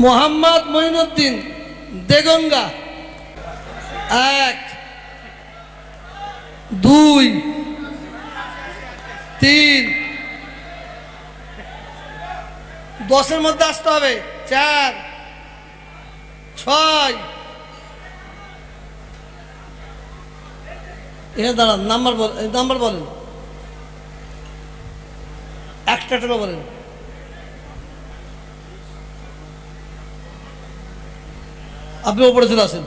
মোহাম্মদ মঈনুদ্দিন দেগঙ্গা। এক, দুই, তিন। দশের মধ্যে আসতে হবে। চার, ছয়। এখানে দাঁড়ান, নাম্বার বল নাম্বার বলেন। একটা একটা বলেন। আপনি ওপরে চলে আসেন।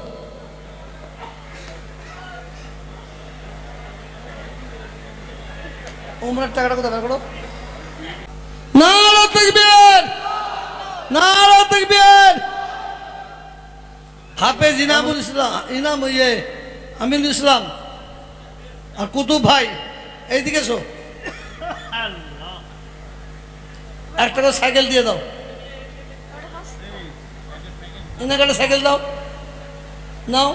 টাকাটা কোথায়? বের করো। নারা তাকবীর! নারা তাকবীর! হাফেজ ইনামুল ইসলাম ইনাম ইয়ে ইসলাম আর কুতুব ভাই এইদিকে এসো। একটা করে সাইকেল দিয়ে দাও। এনাকে সাইকেল দাও। নাও।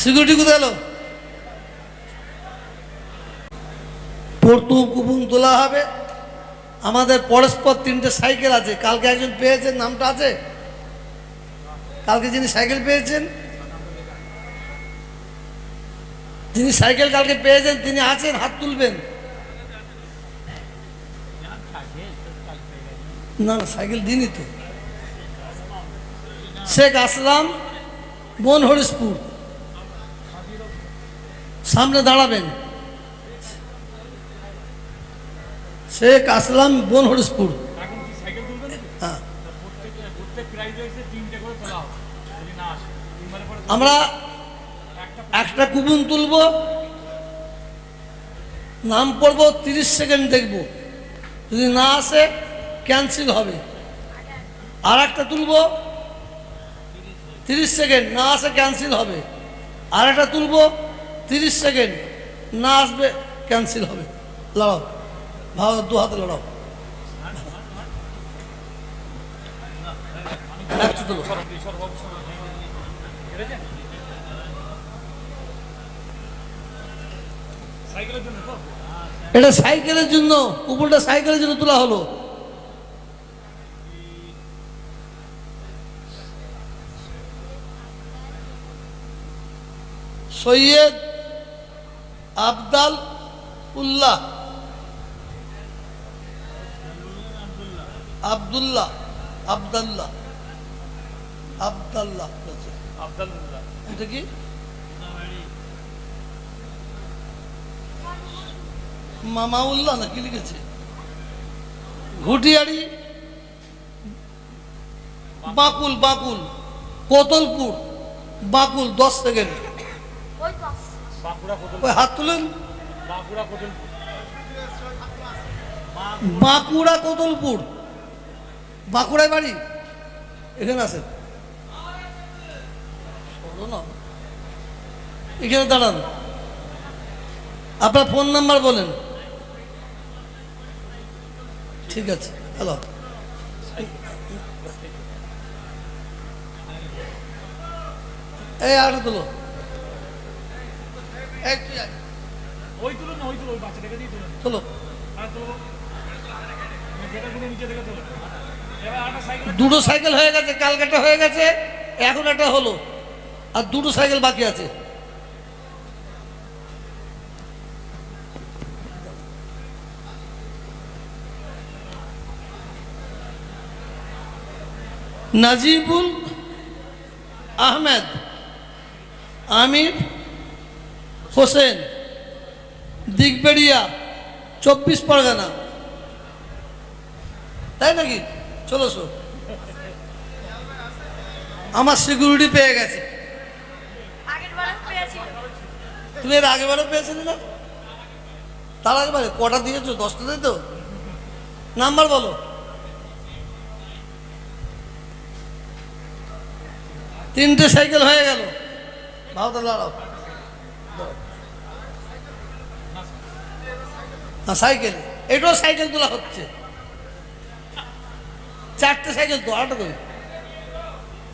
সিকিউরিটি কোথায় এলো? প্রথম কুপন তোলা হবে। আমাদের পরস্পর তিনটে সাইকেল আছে। কালকে একজন পেয়েছেন, নামটা আছে? কালকে যিনি সাইকেল পেয়েছেন যিনি সাইকেল কালকে পেয়েছেন তিনি আছেন, হাত তুলবেন। না না, সাইকেল দিনই তো। শেখ আসলাম বন হরিশপুর সামনে দাঁড়াবেন। শেখ আসলাম বন হরিশপুর? হ্যাঁ। আমরা একটা কুপন তুলব, নাম পড়ব, তিরিশ সেকেন্ড দেখব। যদি না আসে ক্যান্সেল হবে। আর একটা তুলব, তিরিশ সেকেন্ড, না আসে ক্যান্সেল হবে। আর একটা তুলব, তিরিশ সেকেন্ড, না আসবে ক্যান্সেল হবে। লড়াও। ভালো, দু হাতে লড়াও। একটা তুলো কেটেছেন সাইকেলের জন্য তো এটা সাইকেলের জন্য কুপনটা সাইকেলের জন্য তোলা হলো। সৈয়দ আবদাল উল্লাহ। আবদুল্লাহ আবদাল্লাহ। আবদাল্লাহ আবদাল্লাহ। এটা কি? মামাউল্লাহ না কি লিখেছে? ঘুটিয়ারি বাকুল বাকুল, কোতলপুর, বাকুল, দশ সেকেন্ড। ওই হাত তুলেন। বাঁকুড়া কোতল কোতলপুর। বাঁকুড়ায় বাড়ি? এখানে না। এখানে দাঁড়ান। আপনার ফোন নাম্বার বলেন। ঠিক আছে হ্যালো এই আর তুলো। এই তুই ওই না ওই তুলো ওই বাচ্চাটাকে দিয়ে আর দুটো সাইকেল হয়ে গেছে কালকাটা হয়ে গেছে এখন একটা হলো। আর দুটো সাইকেল বাকি আছে। নাজিবুল আহমেদ, আমির হোসেন, দিগবেড়িয়া, চব্বিশ পরগনা। তাই নাকি? চলো শো আমার সিকিউরিটি পেয়ে গেছে। তুমি এর আগেবারও পেয়েছিলে না? তার আগেবারে কটা দিয়েছ? দশটা তাই তো নাম্বার বলো। তিনটে সাইকেল হয়ে গেল। সাইকেল। এটাও সাইকেল তোলা হচ্ছে। চারটে সাইকেল তো আট কই?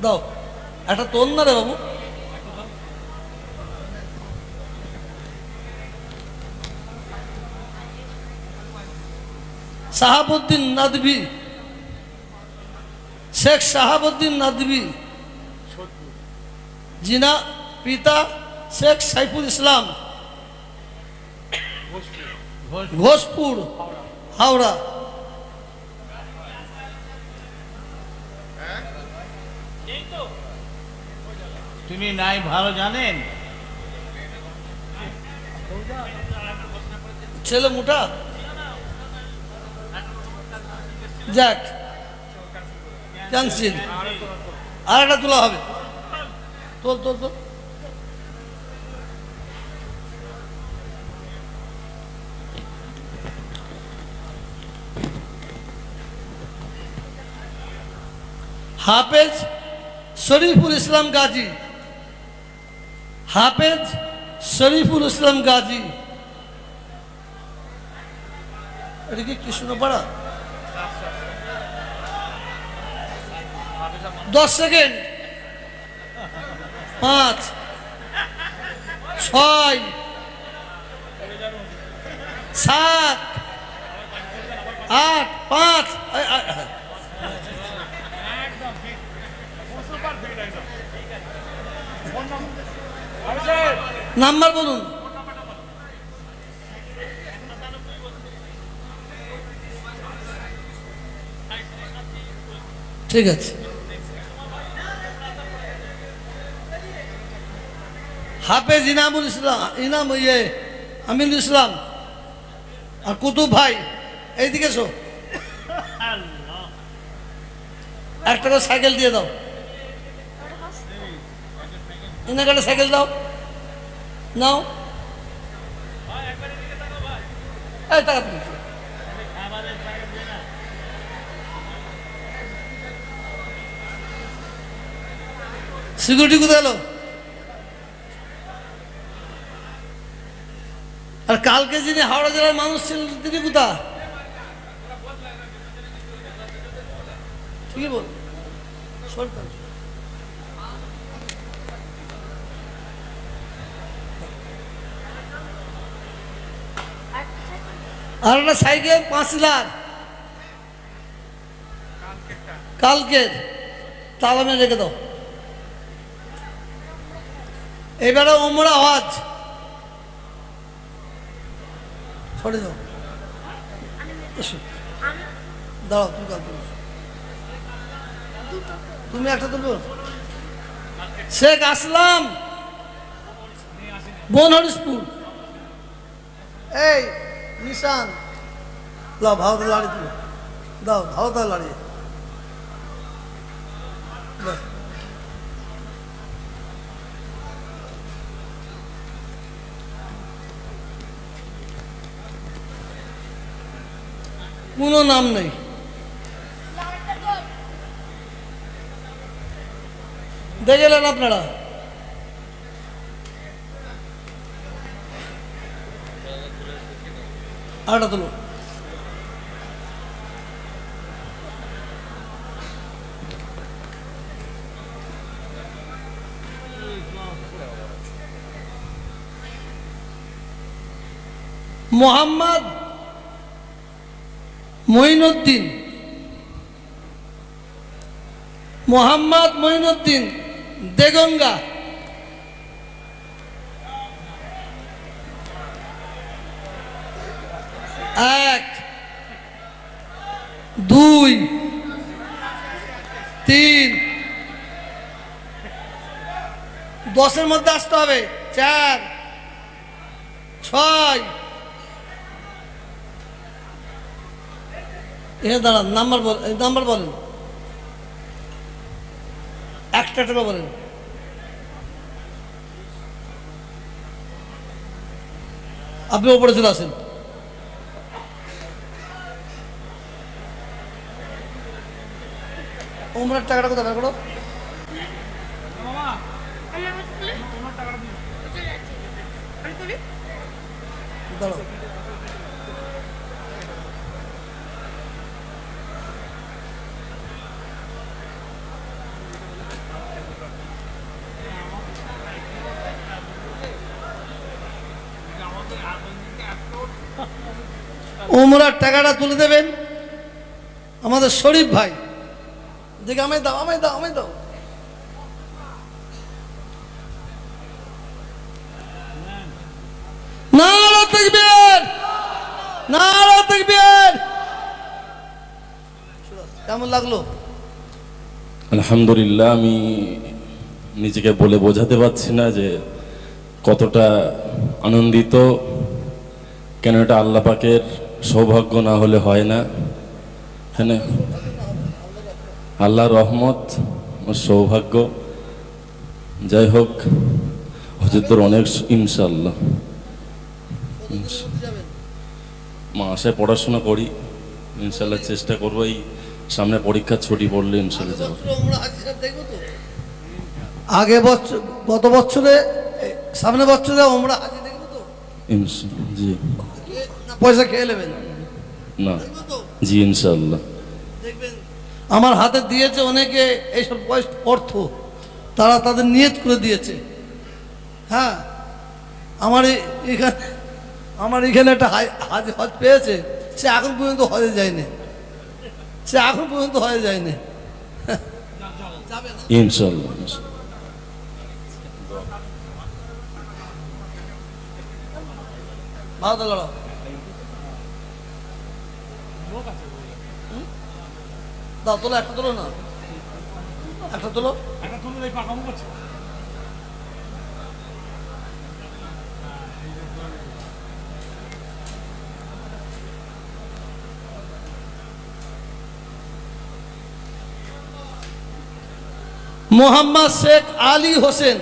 দাও। একটা তোর না রে বাবু। সাহাবুদ্দিন নাদবি। শেখ সাহাবুদ্দিন নাদবি। জিনা পিতা শেখ সাইফুল ইসলাম। ঘোষপুর হাওড়া। তিনি নাই ভালো জানেন? ছেলে মোটা? যাক ক্যান্সিল। আর একটা তোলা হবে। তোল তোল তোল হাফেজ শরীফুল ইসলাম গাজী হাফেজ শরীফুল ইসলাম গাজী এটা কি কৃষ্ণপাড়া দশ সেকেন্ড পাঁচ ছয় সাত আট পাঁচ। নাম্বার বলুন। ঠিক আছে। হাফেজ ইনামুল ইসলাম ইনাম ইয়ে আমিনুল ইসলাম। আর কুতুব ভাই এইদিকে এসো। একটা করে সাইকেল দিয়ে দাও। এনাকে সাইকেল দাও। নাও। এই টাকা সিকিউরিটি কোথায় এলো আর কালকে যিনি হাওড়া জেলার মানুষ ছিলেন, তিনি কোথা ঠিকই বল। সরকার। আর একটা সাইকেল, পাঁচ লাখ কালকের। তালামে রেখে দাও। এবারে ওমরা হজ। সরে যাও। এসো। দাঁড়াও, তুমি তুলো। তুমি একটা তুলবো শেখ আসলাম। বনহরিশপুর এই, নিশান। লাও ভারত লাড়ি দাও ভারত লাড়ি। ব্যাস। কোনো নাম নেই। দেখলেন আপনারা? আরেকটা তুলো। মোহাম্মদ মঈনুদ্দিন। মোহাম্মদ মঈনুদ্দিন দেগঙ্গা। এক দুই তিন। দশের মধ্যে আসতে হবে। চার ছয়। এ দাঁড়ান, নাম্বার বল নাম্বার বলেন। একটা টাকা বলেন। আপনি ওপরে চলে আসেন। ওমরার টাকাটা কোথায়? করো। দাঁড়াও। ওমরার টাকাটা তুলে দেবেন। আমাদের শরীফ ভাই। দেখে আমায় দাও আমায় দাও আমায় দাও। নারা তকবীর নারা তকবীর। কেমন লাগল? আলহামদুলিল্লাহ, আমি নিজেকে বলে বোঝাতে পারছি না যে কতটা আনন্দিত, কেন এটা আল্লাহ পাকের সৌভাগ্য না হলে হয় না। হ্যাঁ আল্লাহ রহমত সৌভাগ্য। যাই হোক হজরতর অনেক ইনশাল্লাহ মাসে পড়াশোনা করি ইনশাল্লাহ চেষ্টা করব এই সামনে পরীক্ষার ছুটি পড়লে ইনশাল্লাহ যাব। আগে বছর গত বছরে সামনে বছরে আমরা জি। পয়সা খেয়ে নেবেন। না। জি ইনশাল্লাহ দেখবেন আমার হাতে দিয়েছে অনেকে এইসব অর্থ। তারা তাদের নিয়ত করে দিয়েছে। হ্যাঁ আমার এখানে আমার এখানে একটা হাজ হজ পেয়েছে। সে এখন পর্যন্ত হজে যায়নি। সে এখন পর্যন্ত হজে যায়নি। না ইনশাল্লাহ ভালো? দাও তোলো একটা তোলো না। একটা তোলো। একটা তুলে দেয় পাকামো করছে মোহাম্মদ শেখ আলী হোসেন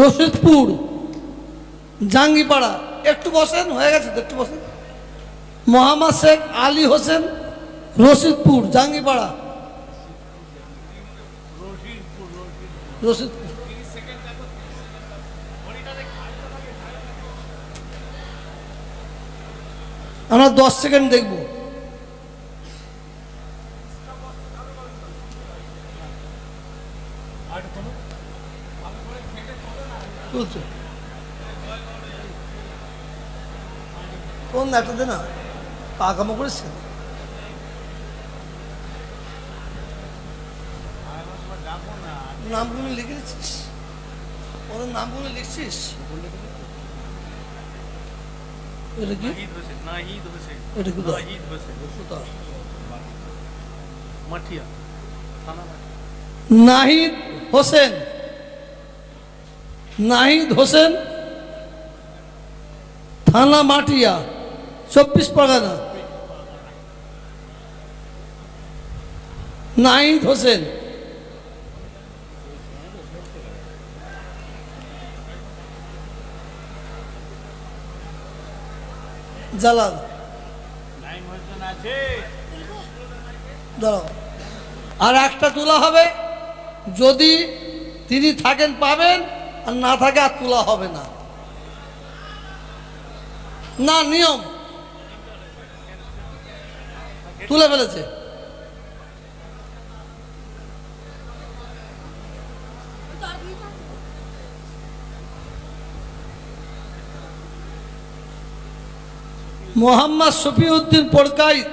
রশিদপুর জাঙ্গিপাড়া। একটু বসেন হয়ে গেছে একটু বসেন। মোহাম্মদ শেখ আলী হোসেন রশিদপুর জাঙ্গিপাড়া। আমরা দশ সেকেন্ড দেখব। কোন একটা দে না পাকামো করিস কেন? নামগুলো লিখে দিচ্ছিস ওদের নামগুলো লিখছিস? নাহিদ হোসেন নাহিদ হোসেন। থানা মাটিয়া চব্বিশ পরগনা। নাহিদ হোসেন। জালাল। আর একটা তোলা হবে। যদি তিনি থাকেন পাবেন। আর না থাকে আর তোলা হবে না। না নিয়ম। তুলে ফেলেছে। মোহাম্মদ শফিউদ্দিন পড়কাইত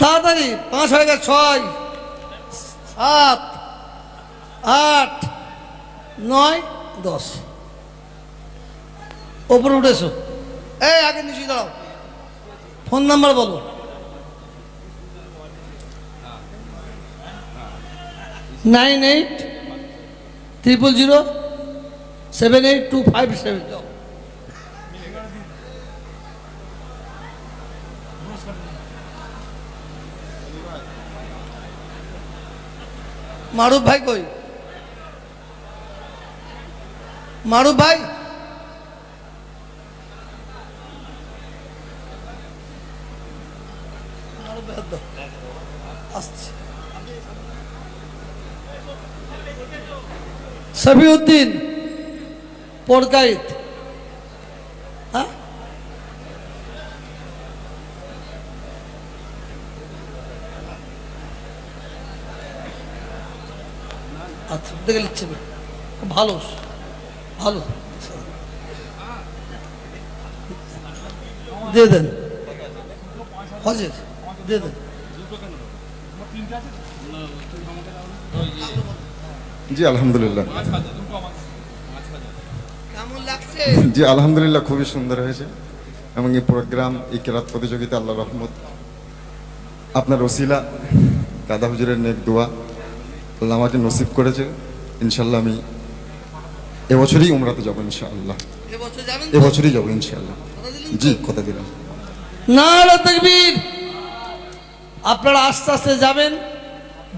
তাড়াতাড়ি পাঁচ হয়ে গেছে ছয় সাত আট নয় দশ। ওপরে উঠেছো। এই, আগে নিচে দাঁড়াও। ফোন নাম্বার বলো। Nine eight triple zero seven eight two five seven. Maruf ভাই কই? মারুফ ভাই? সাফিউদ্দিন পরকাইত। হ্যাঁ? আচ্ছা দেখে লিখছে ভালো। ভালো। দিয়ে দেন। হজের। দিয়ে দেন। জি আলহামদুলিল্লাহ। জি আলহামদুলিল্লাহ খুবই সুন্দর হয়েছে। এবং এই প্রোগ্রাম এই কেরাত প্রতিযোগিতা আল্লাহ রহমত আপনার ওসিলা দাদা হুজুরের নেক দোয়া আল্লাহ আমাকে নসিব করেছে। ইনশাল্লাহ আমি এবছরই উমরাতে যাব ইনশাআল্লাহ? এবছরই যাব ইনশাআল্লাহ। তো? জি কথা দিলাম তকবীর! আপনারা আস্তে আস্তে যাবেন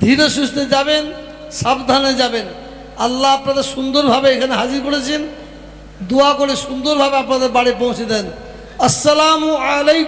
ধীরে সুস্থে যাবেন। সাবধানে যাবেন। আল্লাহ আপনাদের সুন্দরভাবে এখানে হাজির করেছেন। দোয়া করে সুন্দরভাবে আপনাদের বাড়ি পৌঁছে দেন। আসসালামু আলাইকুম।